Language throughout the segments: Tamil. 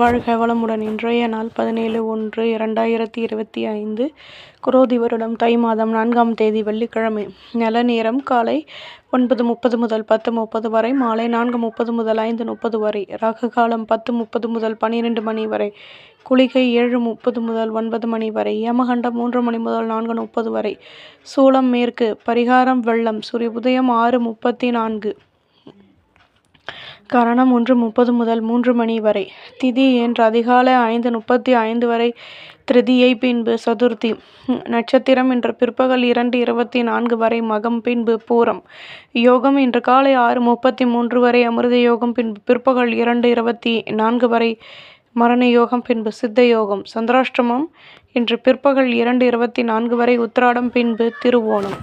வாழ்க வளமுடன். இன்றைய நாள் பதினேழு ஒன்று இரண்டாயிரத்தி இருபத்தி ஐந்து குரோதி வருடம் தை மாதம் நான்காம் தேதி வெள்ளிக்கிழமை. நல்ல நேரம் காலை ஒன்பது முப்பது முதல் பத்து முப்பது வரை மாலை நான்கு முப்பது முதல் ஐந்து முப்பது வரை ராகு காலம் பத்து முப்பது முதல் பன்னிரெண்டு மணி வரை குளிகை ஏழு முப்பது முதல் ஒன்பது மணி வரை யமகண்டம் மூன்று மணி முதல் நான்கு முப்பது வரை சூளம் மேற்கு பரிகாரம் வெள்ளம் சூரிய உதயம் ஆறு முப்பத்தி நான்கு. கரணம் ஒன்று முப்பது முதல் மூன்று மணி வரை. திதி என்று அதிகாலை ஐந்து முப்பத்தி ஐந்து வரை திருதியை பின்பு சதுர்த்தி. நட்சத்திரம் இன்று பிற்பகல் இரண்டு இருபத்தி நான்கு வரை மகம் பின்பு பூரம். யோகம் இன்று காலை ஆறு முப்பத்தி மூன்று வரை அமிர்த யோகம் பின்பு பிற்பகல் இரண்டு இருபத்தி நான்கு வரை மரண யோகம் பின்பு சித்த யோகம். சந்திராஷ்டிரமம் இன்று பிற்பகல் இரண்டு இருபத்தி நான்கு வரை உத்திராடம் பின்பு திருவோணம்.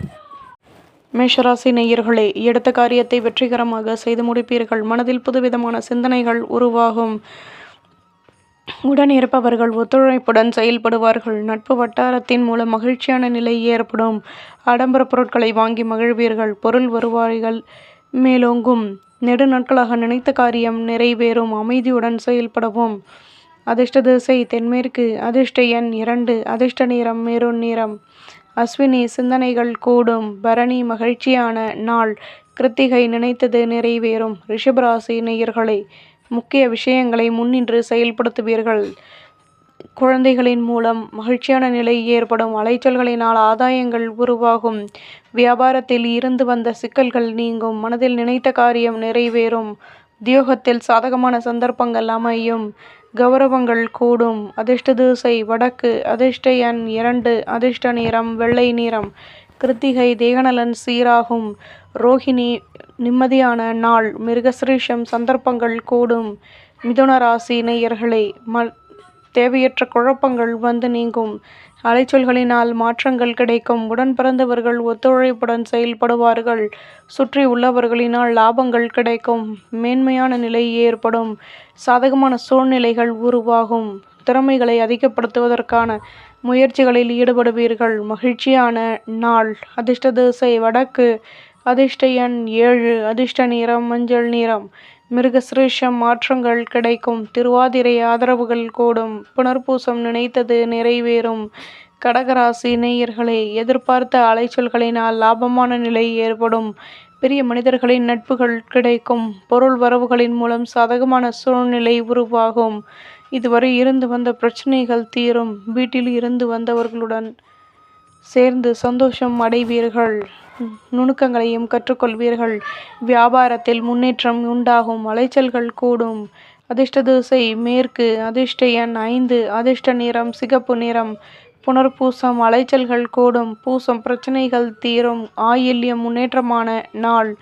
மேஷராசி நேயர்களே எடுத்த காரியத்தை வெற்றிகரமாக செய்து முடிப்பீர்கள். மனதில் புதுவிதமான சிந்தனைகள் உருவாகும். உடன் இருப்பவர்கள் ஒத்துழைப்புடன் செயல்படுவார்கள். நட்பு வட்டாரத்தின் மூலம் மகிழ்ச்சியான நிலை ஏற்படும். ஆடம்பர பொருட்களை வாங்கி மகிழ்வீர்கள். பொருள் வருவாய்கள் மேலோங்கும். நெடு நாட்களாக நினைத்த காரியம் நிறைவேறும். அமைதியுடன் செயல்படவும். அதிர்ஷ்ட திசை தென்மேற்கு. அதிர்ஷ்ட எண் இரண்டு. அதிர்ஷ்ட நிறம் மேரூன் நிறம். அஸ்வினி சிந்தனைகள் கூடும். பரணி மகிழ்ச்சியான நாள். கிருத்திகை நினைத்தது நிறைவேறும். ரிஷபராசி நேயர்களை முக்கிய விஷயங்களை முன்னின்று செயல்படுத்துவீர்கள். குழந்தைகளின் மூலம் மகிழ்ச்சியான நிலை ஏற்படும். அலைச்சல்களினால் ஆதாயங்கள் உருவாகும். வியாபாரத்தில் இருந்து வந்த சிக்கல்கள் நீங்கும். மனதில் நினைத்த காரியம் நிறைவேறும். உத்தியோகத்தில் சாதகமான சந்தர்ப்பங்கள் அமையும். கௌரவங்கள் கூடும். அதிர்ஷ்ட திசை வடக்கு அதிர்ஷ்ட எண் இரண்டு அதிர்ஷ்ட நிறம் வெள்ளை நிறம். கிருத்திகை தேகநலன் சீராகும். ரோஹிணி நிம்மதியான நாள் மிருகசிரீஷம் சந்தர்ப்பங்கள் கூடும். மிதுன ராசி நேயர்களே ம தேவையற்ற குழப்பங்கள் வந்து நீங்கும். அலைச்சொல்களினால் மாற்றங்கள் கிடைக்கும். உடன் பிறந்தவர்கள் ஒத்துழைப்புடன் செயல்படுவார்கள். சுற்றி உள்ளவர்களினால் லாபங்கள் கிடைக்கும். மேன்மையான நிலை ஏற்படும். சாதகமான சூழ்நிலைகள் உருவாகும். திறமைகளை அதிகப்படுத்துவதற்கான முயற்சிகளில் ஈடுபடுவீர்கள். மகிழ்ச்சியான நாள். அதிர்ஷ்ட திசை வடக்கு. அதிர்ஷ்ட எண் ஏழு. அதிர்ஷ்ட நிறம் மஞ்சள் நிறம். மிருகசிரீஷம் மாற்றங்கள் கிடைக்கும். திருவாதிரை ஆதரவுகள் கூடும். புனர்பூசம் நினைத்தது நிறைவேறும். கடகராசி நேயர்களே எதிர்பார்த்த அலைச்சல்களினால் லாபமான நிலை ஏற்படும். பெரிய மனிதர்களின் நட்புகள் கிடைக்கும். பொருள் வரவுகளின் மூலம் சாதகமான சூழ்நிலை உருவாகும். இதுவரை இருந்து வந்த பிரச்சனைகள் தீரும். வீட்டில் இருந்து வந்தவர்களுடன் சேர்ந்து சந்தோஷம் அடைவீர்கள். நுணுக்கங்களையும் கற்றுக்கொள்வீர்கள். வியாபாரத்தில் முன்னேற்றம் உண்டாகும். அலைச்சல்கள் கூடும். அதிர்ஷ்ட திசை மேற்கு அதிர்ஷ்ட எண் ஐந்து அதிர்ஷ்ட நிறம் சிகப்பு நிறம். புனர்பூசம் அலைச்சல்கள் கூடும். பூசம் பிரச்சனைகள் தீரும். ஆயில்யம் முன்னேற்றமான நாள்.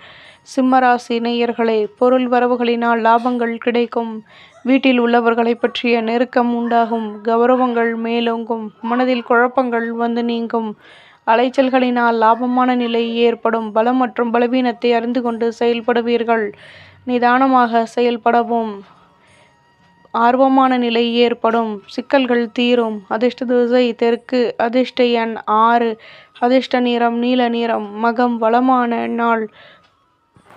சிம்மராசி நேயர்களே பொருள் வரவுகளினால் லாபங்கள் கிடைக்கும். வீட்டில் உள்ளவர்களை பற்றிய நெருக்கம் உண்டாகும். கௌரவங்கள் மேலோங்கும். மனதில் குழப்பங்கள் வந்து நீங்கும். அலைச்சல்களினால் லாபமான நிலை ஏற்படும். பலம் மற்றும் பலவீனத்தை அறிந்து கொண்டு செயல்படுவீர்கள். நிதானமாக செயல்படவும். ஆர்வமான நிலை ஏற்படும். சிக்கல்கள் தீரும். அதிர்ஷ்ட திசை தெற்கு. அதிர்ஷ்ட எண் ஆறு. அதிர்ஷ்ட நிறம் நீல நிறம். மகம் வளமான நாள்.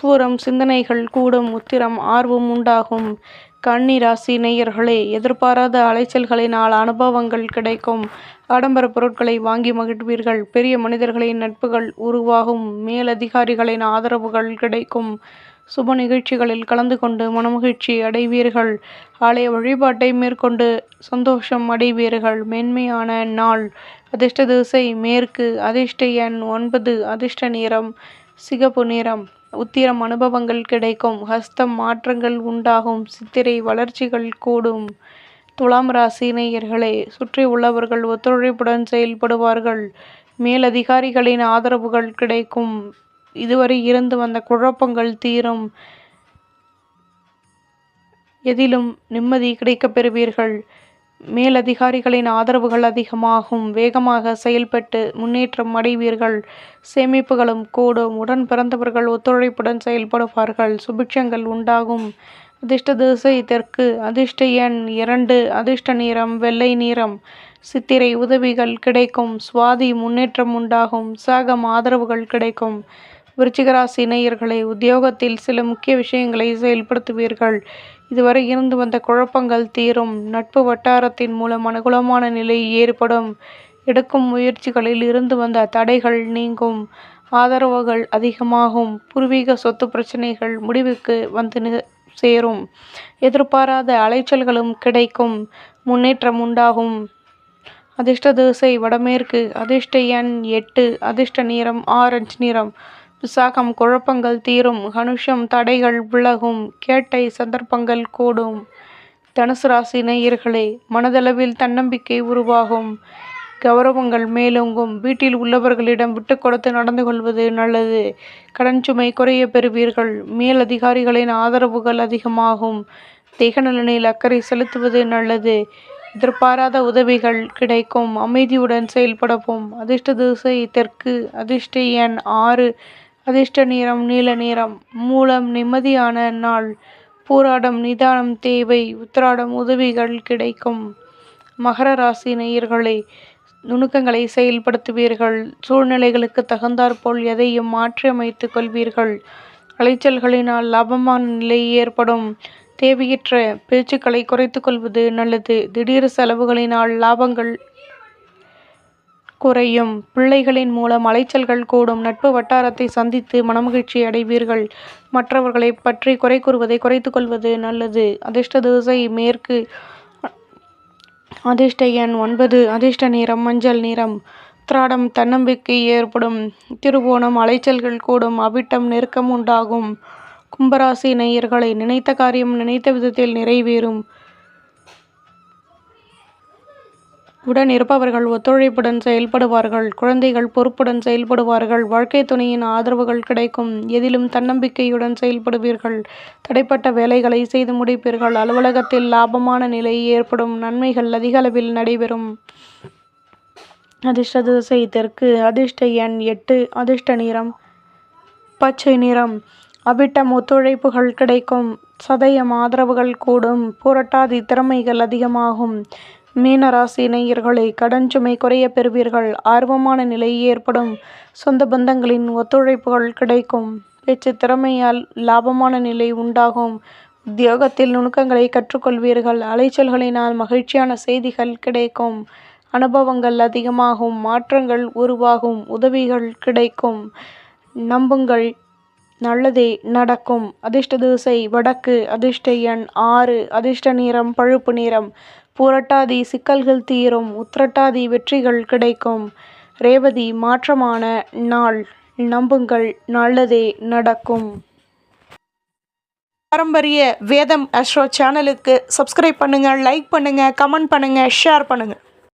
பூரம் சிந்தனைகள் கூடும். உத்திரம் ஆர்வம் உண்டாகும். கன்னி ராசி நேயர்களே எதிர்பாராத அலைச்சல்களினால் அனுபவங்கள் கிடைக்கும். ஆடம்பர பொருட்களை வாங்கி மகிழ்வீர்கள். பெரிய மனிதர்களின் நட்புகள் உருவாகும். மேலதிகாரிகளின் ஆதரவுகள் கிடைக்கும். சுப நிகழ்ச்சிகளில் கலந்து கொண்டு மனமகிழ்ச்சி அடைவீர்கள். ஆலய வழிபாட்டை மேற்கொண்டு சந்தோஷம் அடைவீர்கள். மென்மையான நாள். அதிர்ஷ்ட திசை மேற்கு. அதிர்ஷ்ட எண் ஒன்பது. அதிர்ஷ்ட நிறம். சிகப்பு நிறம். உத்திரம் அனுபவங்கள் கிடைக்கும். ஹஸ்தம் மாற்றங்கள் உண்டாகும். சித்திரை வளர்ச்சிகள் கூடும். துலாம் ராசி நேயர்களே சுற்றி உள்ளவர்கள் ஒத்துழைப்புடன் செயல்படுவார்கள். மேலதிகாரிகளின் ஆதரவுகள் கிடைக்கும். இதுவரை இருந்து வந்த குழப்பங்கள் தீரும். எதிலும் நிம்மதி கிடைக்கப் பெறுவீர்கள். மேலதிகாரிகளின் ஆதரவுகள் அதிகமாகும். வேகமாக செயல்பட்டு முன்னேற்றம் அடைவீர்கள். சேமிப்புகளும் கூடும். உடன் பிறந்தவர்கள் ஒத்துழைப்புடன் செயல்படுவார்கள். சுபிட்சங்கள் உண்டாகும். அதிர்ஷ்ட திசை தெற்கு. அதிர்ஷ்ட எண் இரண்டு. அதிர்ஷ்ட நிறம் வெள்ளை நிறம். சித்திரை உதவிகள் கிடைக்கும். சுவாதி முன்னேற்றம் உண்டாகும். சாகம் ஆதரவுகள் கிடைக்கும். விருச்சிகராசி நேயர்களை உத்தியோகத்தில் சில முக்கிய விஷயங்களை செயல்படுத்துவீர்கள். இதுவரை இருந்து வந்த குழப்பங்கள் தீரும். நட்பு வட்டாரத்தின் மூலம் அனுகூலமான நிலை ஏற்படும். எடுக்கும் முயற்சிகளில் இருந்து வந்த தடைகள் நீங்கும். ஆதரவுகள் அதிகமாகும். பூர்வீக சொத்து பிரச்சனைகள் முடிவுக்கு வந்து சேரும். எதிர்பாராத அலைச்சல்களும் கிடைக்கும். முன்னேற்றம் உண்டாகும். அதிர்ஷ்ட திசை வடமேற்கு அதிர்ஷ்ட எண் எட்டு அதிர்ஷ்ட நிறம் ஆரஞ்சு நிறம். விசாகம் குழப்பங்கள் தீரும் கனுஷம் தடைகள் விலகும் கேட்டை சந்தர்ப்பங்கள் கூடும். தனுசு ராசி நேயர்களே மனதளவில் தன்னம்பிக்கை உருவாகும். கௌரவங்கள் மேலோங்கும். வீட்டில் உள்ளவர்களிடம் விட்டு கொடுத்து நடந்து கொள்வது நல்லது. கடன் சுமை குறைய பெறுவீர்கள். மேல் அதிகாரிகளின் ஆதரவுகள் அதிகமாகும். தேக நலனில் அக்கறை செலுத்துவது நல்லது. எதிர்பாராத உதவிகள் கிடைக்கும். அமைதியுடன் செயல்படவும். அதிர்ஷ்ட திசை தெற்கு. அதிர்ஷ்ட எண் ஆறு. அதிர்ஷ்ட நிறம் நீல நிறம் மூலம் நிம்மதியான நாள். போராடம் நிதானம் தேவை உத்திராடம் உதவிகள் கிடைக்கும். மகர ராசி நேயர்களை நுணுக்கங்களை செயல்படுத்துவீர்கள். சூழ்நிலைகளுக்கு தகுந்தாற்போல் எதையும் மாற்றி அமைத்துக் கொள்வீர்கள். அலைச்சல்களினால் லாபமான நிலை ஏற்படும். தேவையற்ற பேச்சுக்களை குறைத்துக் கொள்வது நல்லது. திடீர் செலவுகளினால் லாபங்கள் குறையும். பிள்ளைகளின் மூலம் அலைச்சல்கள் கூடும். நட்பு வட்டாரத்தை சந்தித்து மனமகிழ்ச்சி அடைவீர்கள். மற்றவர்களை பற்றி குறை கூறுவதை குறைத்துக்கொள்வது நல்லது. அதிர்ஷ்ட திசை மேற்கு. அதிர்ஷ்ட எண் ஒன்பது. அதிர்ஷ்ட நிறம் மஞ்சள் நிறம். திராடம் தன்னம்பிக்கை ஏற்படும். திருவோணம் அலைச்சல்கள் கூடும். அவிட்டம் நெருக்கம் உண்டாகும். கும்பராசி நேயர்களை நினைத்த காரியம் நினைத்த விதத்தில் நிறைவேறும். உடன் இருப்பவர்கள் ஒத்துழைப்புடன் செயல்படுவார்கள். குழந்தைகள் பொறுப்புடன் செயல்படுவார்கள். வாழ்க்கை துணையின் ஆதரவுகள் கிடைக்கும். எதிலும் தன்னம்பிக்கையுடன் செயல்படுவீர்கள். தடைப்பட்ட வேலைகளை செய்து முடிப்பீர்கள். அலுவலகத்தில் லாபமான நிலை ஏற்படும். நன்மைகள் அதிக அளவில் நடைபெறும். அதிர்ஷ்ட திசை தெற்கு. அதிர்ஷ்ட எண் எட்டு. அதிர்ஷ்ட நிறம் பச்சை நிறம். அவிட்டம் ஒத்துழைப்புகள் கிடைக்கும். சதயம் ஆதரவுகள் கூடும். புரட்டாதி திறமைகள் அதிகமாகும். மீனராசி நேயர்களை கடன் சுமை குறைய பெறுவீர்கள். ஆர்வமான நிலை ஏற்படும். சொந்த பந்தங்களின் ஒத்துழைப்புகள் கிடைக்கும். பேச்சு திறமையால் லாபமான நிலை உண்டாகும். உத்தியோகத்தில் நுணுக்கங்களை கற்றுக்கொள்வீர்கள். அலைச்சல்களினால் மகிழ்ச்சியான செய்திகள் கிடைக்கும். அனுபவங்கள் அதிகமாகும். மாற்றங்கள் உருவாகும். உதவிகள் கிடைக்கும். நம்புங்கள். நல்லதே நடக்கும். அதிர்ஷ்ட திசை வடக்கு. அதிர்ஷ்ட எண் ஆறு. அதிர்ஷ்ட நிறம் பழுப்பு நிறம். புரட்டாதி சிக்கல்கள் தீரும் உத்திரட்டாதி வெற்றிகள் கிடைக்கும். ரேவதி மாற்றமான நாள். நம்புங்கள் நல்லதே நடக்கும். பாரம்பரிய வேதம் அஸ்ட்ரோ சேனலுக்கு சப்ஸ்கிரைப் பண்ணுங்கள் லைக் பண்ணுங்கள் கமெண்ட் பண்ணுங்கள் ஷேர் பண்ணுங்கள்